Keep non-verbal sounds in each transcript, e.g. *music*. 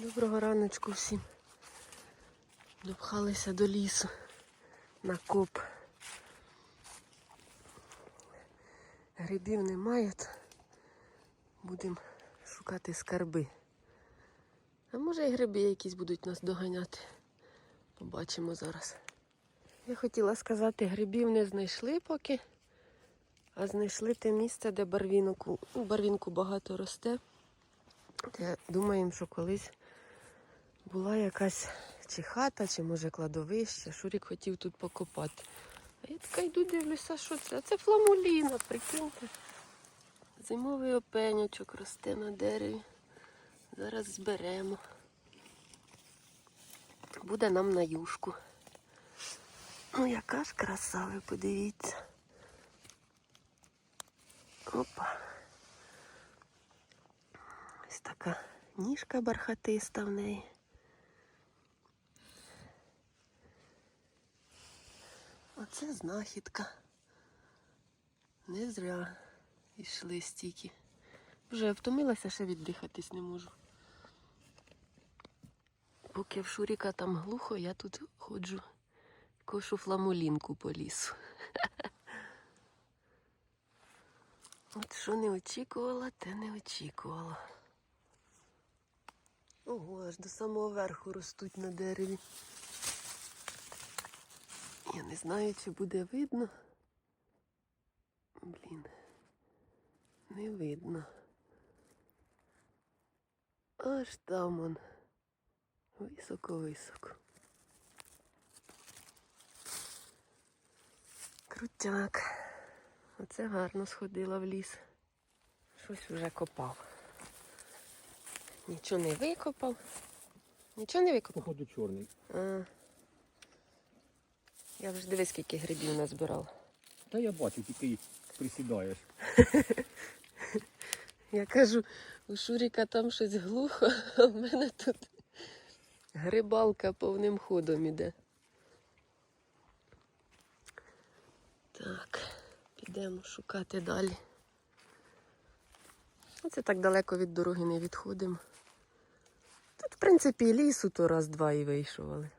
Доброго раночку всім. Допхалися до лісу на коп. Грибів немає. то Будемо шукати скарби. А може і гриби якісь будуть нас доганяти. Побачимо зараз. Я хотіла сказати, грибів не знайшли поки, а знайшли те місце, де барвінку, ну, барвінку багато росте. Думаємо, що колись була якась чи хата, чи може кладовище. Шурік хотів тут покопати. А я така йду, дивлюся, що це. А це фламуліна, прикиньте. Зимовий опенячок росте на дереві. Зараз зберемо. Буде нам на юшку. Ну, яка ж краса, ви подивіться. Опа. Ось така ніжка бархатиста в неї. Оце знахідка. Не зря йшли стільки. Вже втомилася, ще віддихатись не можу. Поки в Шуріка там глухо, я тут ходжу, кошу фламулінку по лісу. *laughs* От що не очікувала, те не очікувала. Ого, аж до самого верху ростуть на дереві. Я не знаю, чи буде видно. Блін, не видно. Аж там он. Високо-високо. Крутяк. Оце гарно сходила в ліс. Щось вже копав. Нічого не викопав. Нічого не викопав. Походу чорний. А. Я вже дивись, скільки грибів назбирала. Та я бачу, тільки присідаєш. *laughs* Я кажу, у Шуріка там щось глухо, а в мене тут грибалка повним ходом іде. Так, підемо шукати далі. Оце так далеко від дороги не відходимо. Тут, в принципі, лісу то раз-два і вийшов, але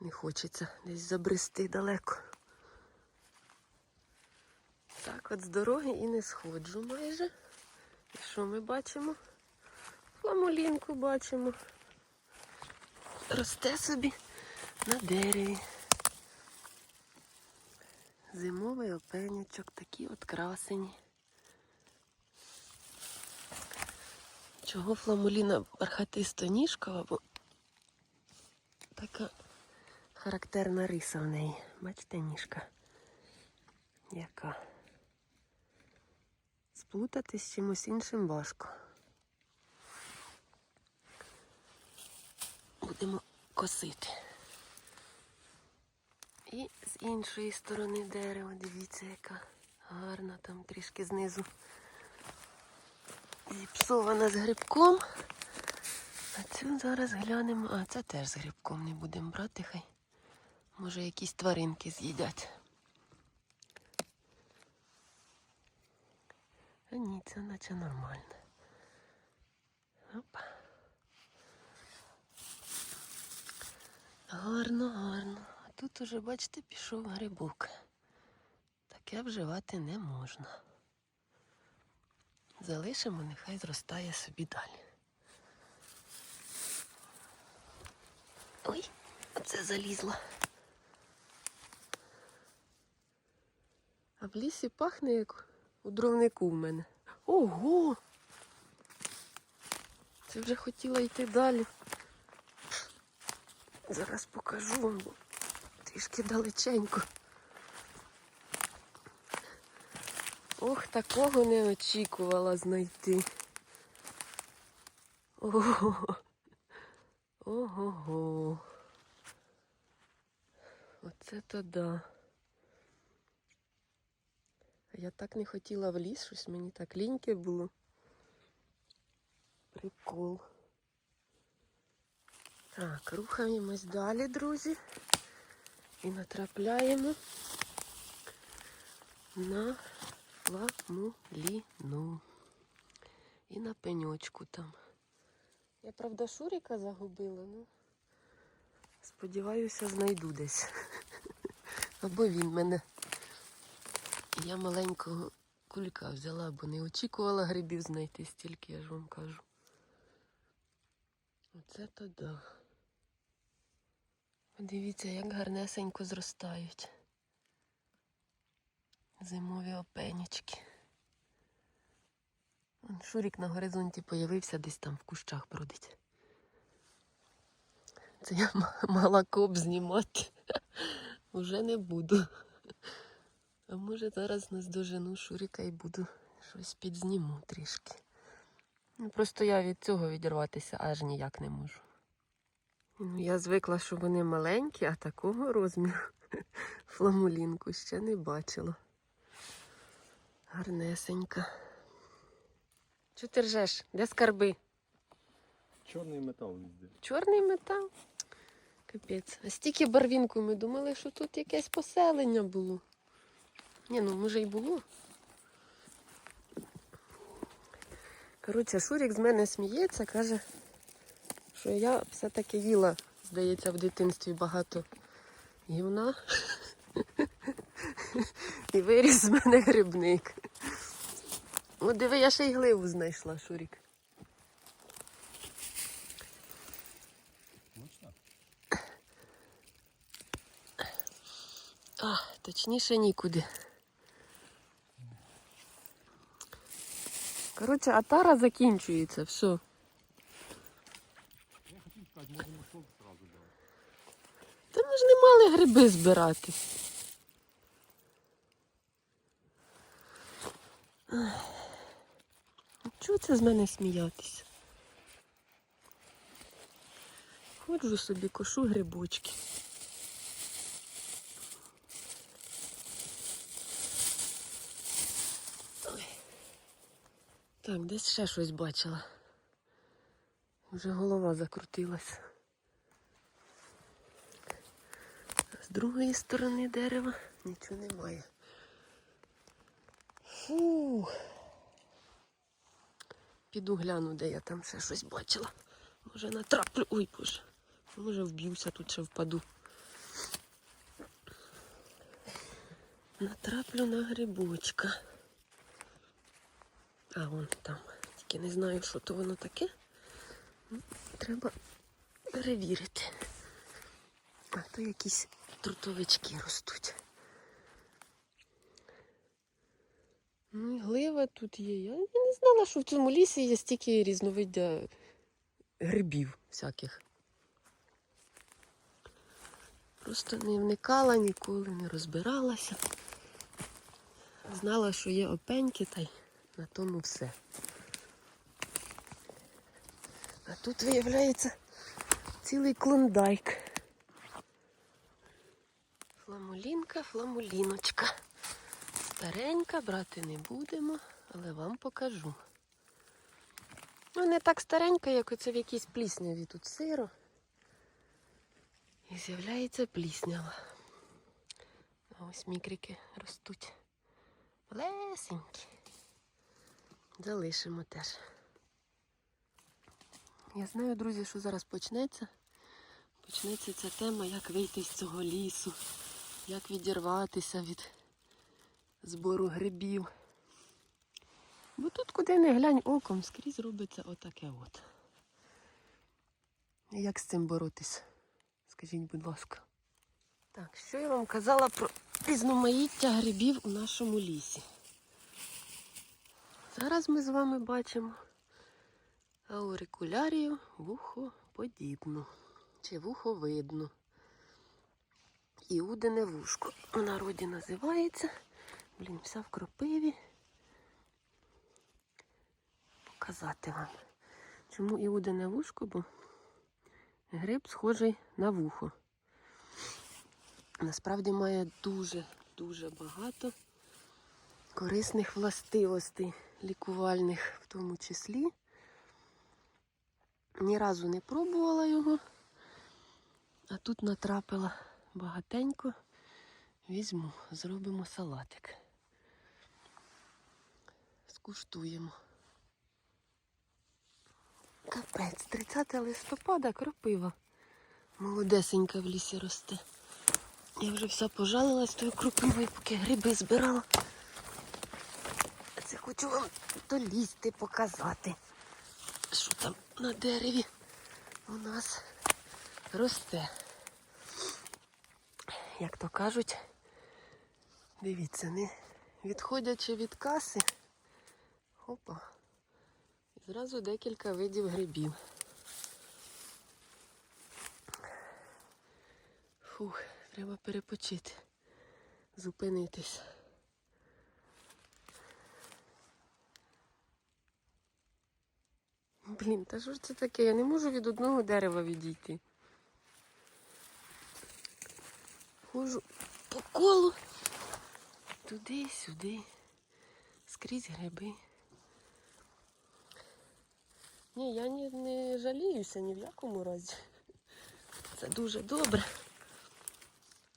не хочеться десь забрести далеко. Так, от з дороги і не сходжу майже. І що ми бачимо? Фламулінку бачимо. Росте собі на дереві. Зимовий опенячок, такі от красені. Чого фламуліна бархатисто ніжкова, бо така характерна риса в неї. Бачите, ніжка? Яка? Сплутати з чимось іншим важко. Будемо косити. І з іншої сторони дерева, дивіться, яка гарна там трішки знизу. Зіпсована з грибком. А цю зараз глянемо. А це теж з грибком не будемо брати, хай. Може якісь тваринки з'їдять. А ні, це наче нормально. Опа. Гарно, гарно. А тут уже, бачите, пішов грибок. Таке вживати не можна. Залишимо, нехай зростає собі далі. Ой, оце залізла. А в лісі пахне як у дровнику в мене. Ого! Це вже хотіла йти далі. Зараз покажу вам, бо трішки далеченько. Ох, такого не очікувала знайти. Ого. Ого-го. Оце то да. Я так не хотіла в ліс, щось мені так ліньке було. Прикол. Так, рухаємось далі, друзі. І натрапляємо на фламуліну. І на пеньочку там. Я, правда, Шуріка загубила, ну. Сподіваюся, знайду десь. *laughs* Або він мене. Я маленького кулька взяла, бо не очікувала грибів знайти стільки, я ж вам кажу. Оце то да. Подивіться, як гарнесенько зростають. Зимові опенічки. Шурік на горизонті появився, десь там в кущах бродить. Це я мала коп знімати. *laughs* Уже не буду. А може зараз наздожену Шуріка і буду щось підзніму трішки. Ну, просто я від цього відірватися аж ніяк не можу. Ну, я звикла, що вони маленькі, а такого розміру *laughs* фламулінку ще не бачила. Гарнесенька. Чого ти ржеш? Де скарби? Чорний метал везде. Чорний метал. Капець. А стільки барвінку ми думали, що тут якесь поселення було. Ні, ну може й було. Коротше, Шурік з мене сміється, каже, що я все-таки їла, здається, в дитинстві багато гівна. І виріс з мене грибник. От диви, я ще й гливу знайшла, Шурік. А, точніше нікуди. Коротше, атара закінчується, все. Я хотів сказати, можемо сок зразу брати. Та ми ж не мали гриби збирати. Чого це з мене сміятися? Ходжу собі, кошу грибочки. Так, десь ще щось бачила. Вже голова закрутилась. З другої сторони дерева нічого немає. Фух. Піду гляну, де я там ще щось бачила. Може натраплю. Ой, боже. Може вб'юся, тут ще впаду. Натраплю на грибочка. А вон там. Тільки не знаю, що то воно таке. Ну, Треба перевірити. А то якісь трутовички ростуть. Ну і глива тут є. Я не знала, що в цьому лісі є стільки різновиддя грибів всяких. Просто не вникала ніколи, не розбиралася. Знала, що є опеньки, та й на тому все. А тут виявляється цілий клондайк. Фламулінка, фламуліночка. Старенька, брати не будемо, але вам покажу. Ну, не так старенька, як оце в якійсь плісняві тут сиро. І з'являється пліснява. Ось мікрики ростуть. Лесенькі. Залишимо теж. Я знаю, друзі, що зараз почнеться. Почнеться ця тема, як вийти з цього лісу, як відірватися від збору грибів. Бо тут, куди не глянь оком, скрізь робиться отаке от. Як з цим боротись? Скажіть, будь ласка. Так, що я вам казала про різноманіття грибів у нашому лісі? Зараз ми з вами бачимо аурикулярію вухоподібну чи вуховидну. Іудине вушко у народі називається. Блін, вся в кропиві. Показати вам. Чому іудине вушко? Бо гриб схожий на вухо. Насправді має дуже-дуже багато корисних властивостей, лікувальних в тому числі. Ні разу не пробувала його, а тут натрапила багатенько. Візьму, зробимо салатик. Скуштуємо. Капець, 30 листопада кропива. Молодесенька в лісі росте. Я вже вся пожалилась тою кропивою, поки гриби збирала. Хочу вам долізти, показати, що там на дереві у нас росте. Як то кажуть, дивіться, не відходячи від каси, опа, зразу декілька видів грибів. Фух, треба перепочити, зупинитись. Блін, та що ж це таке? Я не можу від одного дерева відійти. Ходжу по колу. Туди, сюди. Скрізь гриби. Ні, я не, не жаліюся ні в якому разі. Це дуже добре.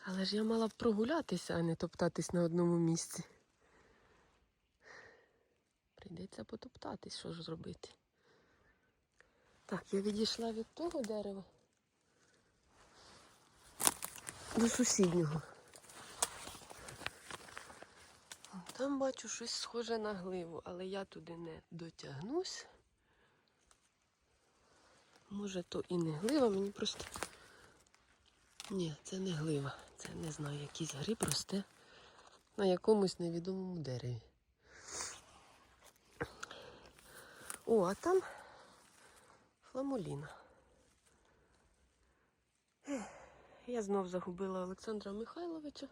Але ж я мала б прогулятися, а не топтатись на одному місці. Прийдеться потоптатись, що ж зробити. Так, я відійшла від того дерева до сусіднього. Там бачу щось схоже на гливу, але я туди не дотягнусь. Може, то і не глива, мені просто. Ні, це не глива. Це не знаю, якийсь гриб росте на якомусь невідомому дереві. О, а там фламуліна. Я знов загубила Олександра Михайловича.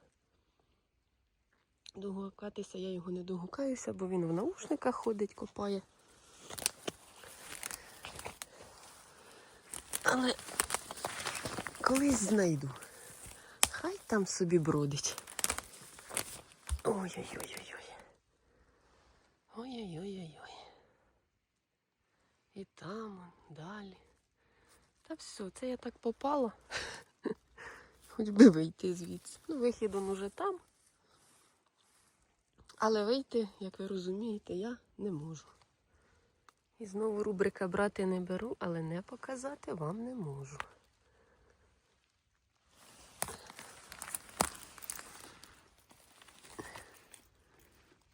Догукатися я його не догукаюся, бо він в наушниках ходить, копає. Але колись знайду. Хай там собі бродить. Ой-ой-ой-ой-ой. Ой-ой-ой-ой-ой. І там, далі. Та все, це я так попала. *laughs* Хоч би вийти звідси. Ну, вихід уже там. Але вийти, як ви розумієте, я не можу. І знову рубрика брати не беру, але не показати вам не можу.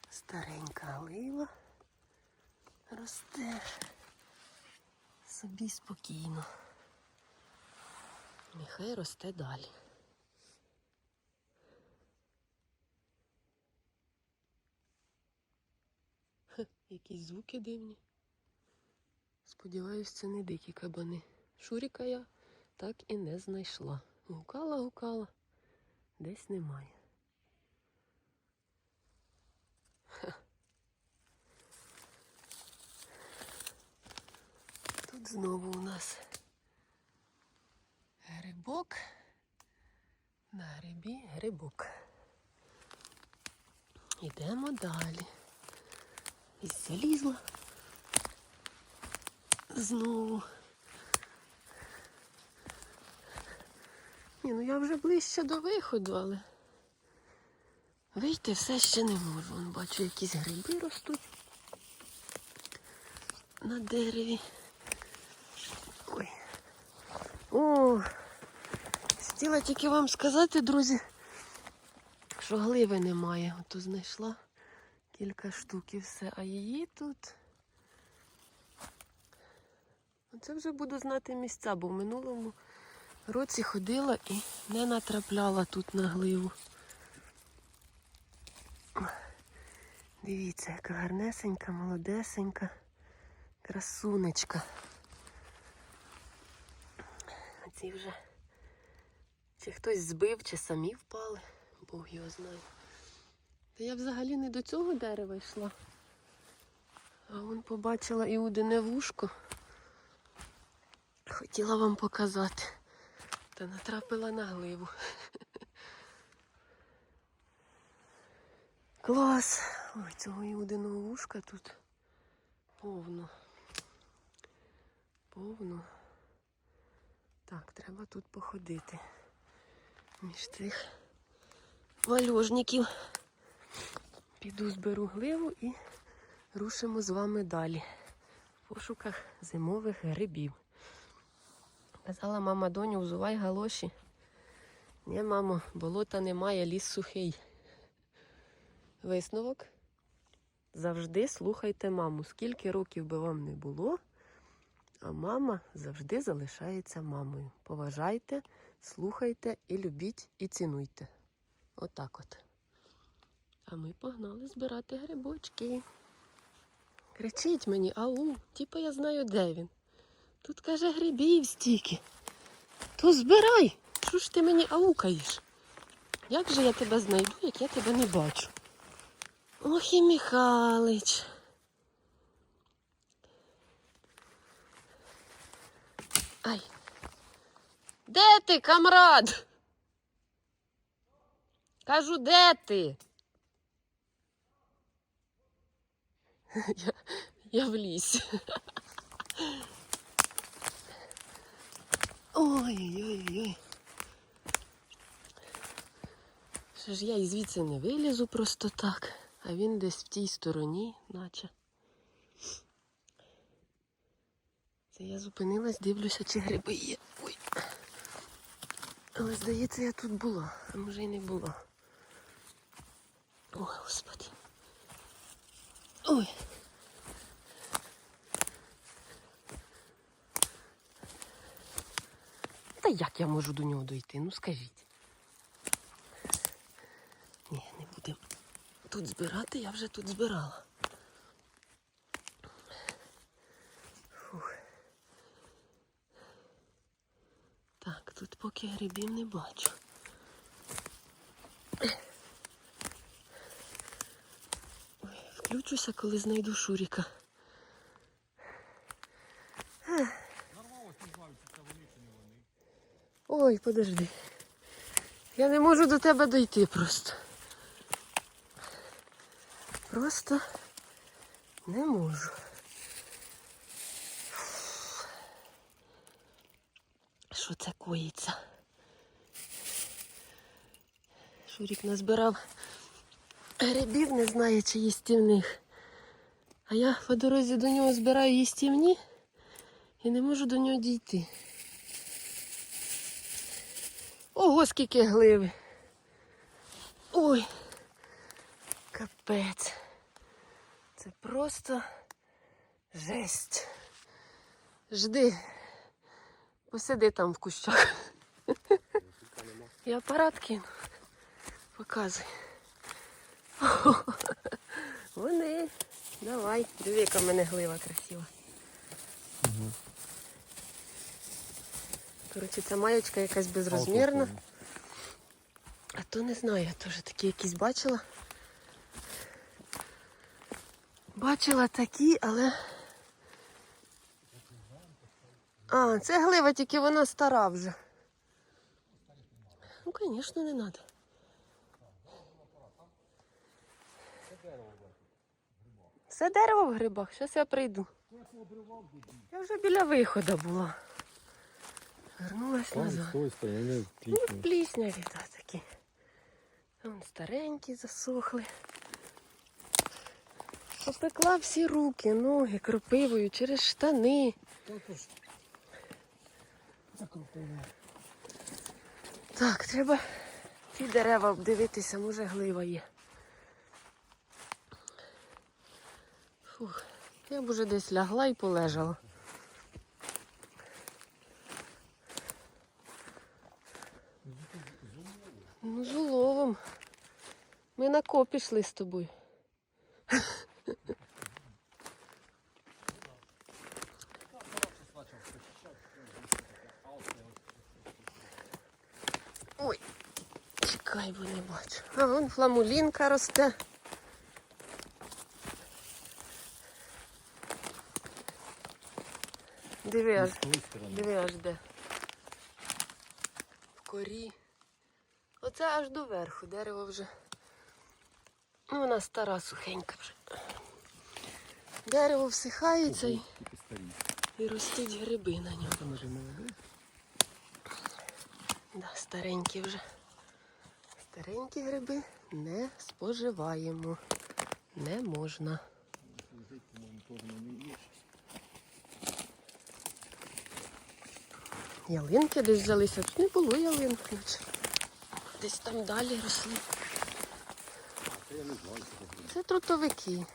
Старенька глива росте собі спокійно. Нехай росте далі. Хе, якісь звуки дивні. Сподіваюсь, це не дикі кабани. Шуріка я так і не знайшла. Гукала, гукала, десь немає. Знову у нас грибок. На грибі грибок. Йдемо далі. І залізла. Знову. Ні, ну я вже ближче до виходу, але вийти все ще не можу. Бачу, якісь гриби ростуть на дереві. Ой. О, хотіла тільки вам сказати, друзі, що гливи немає. Ото знайшла кілька штук і все. А її тут. Це вже буду знати місця, бо в минулому році ходила і не натрапляла тут на гливу. Дивіться, яка гарнесенька, молодесенька, красунечка. Ці вже чи хтось збив, чи самі впали, Бог його знає. Та я взагалі не до цього дерева йшла. А вон побачила Іудине вушко. Хотіла вам показати. Та натрапила на гливу. *laughs* Клас! Ой, цього Іудиного вушка тут повно. Повно. Так, треба тут походити. Між цих вальожників. Піду зберу гливу і рушимо з вами далі. в пошуках зимових грибів. Казала мама доню, взувай галоші. Ні, мамо, болота немає, ліс сухий. Висновок. Завжди слухайте маму. Скільки років би вам не було, а мама завжди залишається мамою. Поважайте, слухайте і любіть, і цінуйте. Отак от. А ми погнали збирати грибочки. Кричить мені, ау, типа я знаю, де він. Тут каже грибів стільки. То збирай. Що ж ти мені аукаєш? Як же я тебе знайду, як я тебе не бачу? Ох і Михалич. Ай. Де ти, камрад? Кажу, де ти? Я, я в лісі. Ой-ой-ой. Що ж я і звідси не вилізу просто так, а він десь в тій стороні, наче. Це я зупинилась, дивлюся, чи гриби є. Ой. Але здається, я тут була, а може й не була. О, господи. Ой. Та як я можу до нього дойти? Ну скажіть. Ні, не будемо тут збирати, я вже тут збирала. Фух. Так, тут поки грибів не бачу. Ой, включуся, коли знайду Шуріка. Ой, подожди. Я не можу до тебе дойти просто. Просто не можу. Що це коїться? Шурік назбирав грибів, не знає, чи їстівних. А я по дорозі до нього збираю їстівні і не можу до нього дійти. Ого, скільки гливи. Ой, капець. Це просто жесть. Жди. Посиди там в кущах. І апарат кину. Показуй. О, Вони. Давай. Диви, яка в мене глива красива. Коротше, ця маєчка якась безрозмірна. А то не знаю, я теж такі якісь бачила. Бачила такі, але. А, це глива, тільки вона стара вже. Ну, звісно, не треба. Все дерево в грибах, зараз я прийду. Я вже біля виходу була. Вернулась назад. Ну, плісняві та такі. Вон старенькі засохли. Попекла всі руки, ноги кропивою через штани. Так, треба ці дерева обдивитися, може глива є. Фух, я б уже десь лягла і полежала. Ну, з уловом. Ми на ко пішли з тобою. Ой, чекай, бо не бачу. А вон фламулінка росте. Диви аж, диви аж де. В корі. Оце аж до верху, дерево вже. Ну, вона стара, сухенька вже. Дерево всихається і, і ростуть гриби на ньому. Да, старенькі вже. Старенькі гриби не споживаємо. Не можна. Ялинки десь взялися, тут не було ялинки. Десь там далі росли. Це трутовики.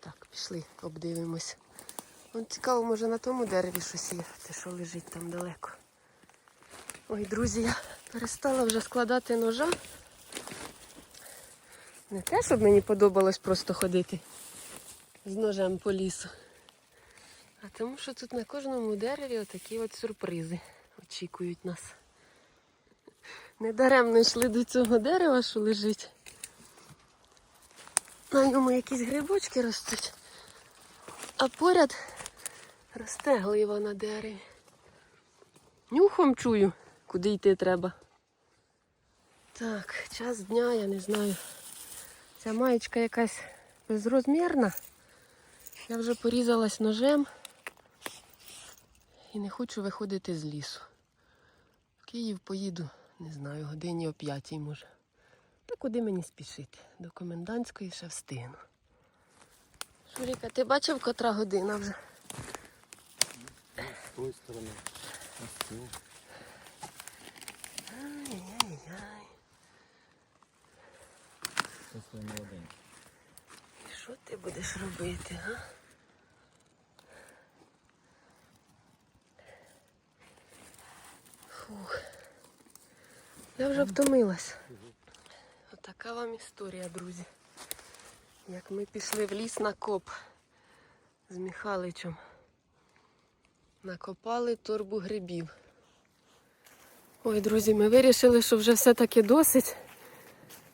Так, пішли, обдивимось. Вон цікаво, може на тому дереві щось є, це що лежить там далеко. Ой, друзі, я перестала вже складати ножа. Не те, щоб мені подобалось просто ходити з ножем по лісу. А тому що тут на кожному дереві отакі от сюрпризи очікують нас. Недаремно йшли до цього дерева, що лежить. На ньому якісь грибочки ростуть. А поряд росте глива на дереві. Нюхом чую, куди йти треба. Так, час дня, я не знаю. Ця маєчка якась безрозмірна. Я вже порізалась ножем і не хочу виходити з лісу. В Київ поїду, не знаю, годині о п'ятій може. Та куди мені спішити? До комендантської ще встигну. Шуріка, ти бачив, котра година вже? З тої сторони. Ай-яй-яй. Що ти будеш робити, га? Фух. Я вже втомилась. Отака вам історія, друзі. Як ми пішли в ліс на коп з Михаличем. Накопали торбу грибів. Ой, друзі, ми вирішили, що вже все-таки досить.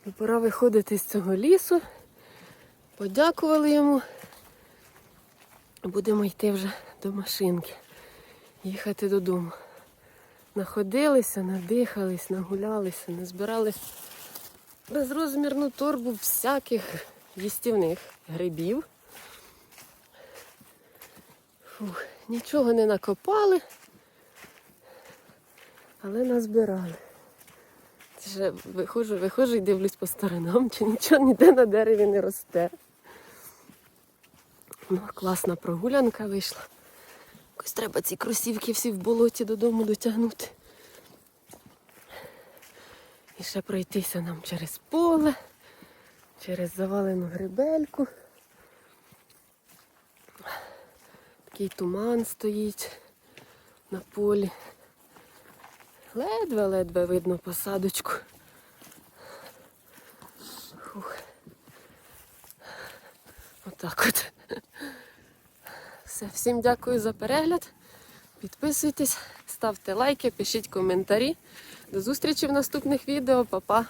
І пора виходити з цього лісу. Подякували йому. Будемо йти вже до машинки. Їхати додому. Находилися, надихались, нагулялися, назбирали безрозмірну торбу всяких їстівних грибів. Фух, нічого не накопали, але назбирали. Вже виходжу, виходжу і дивлюсь по сторонам, чи нічого ніде на дереві не росте. Ну, класна прогулянка вийшла. Якось треба ці кросівки всі в болоті додому дотягнути. І ще пройтися нам через поле, через завалену грибельку. Такий туман стоїть на полі. Ледве-ледве видно посадочку. Фух. Отак от. Все, всім дякую за перегляд. Підписуйтесь, ставте лайки, пишіть коментарі. До зустрічі в наступних відео. Па-па!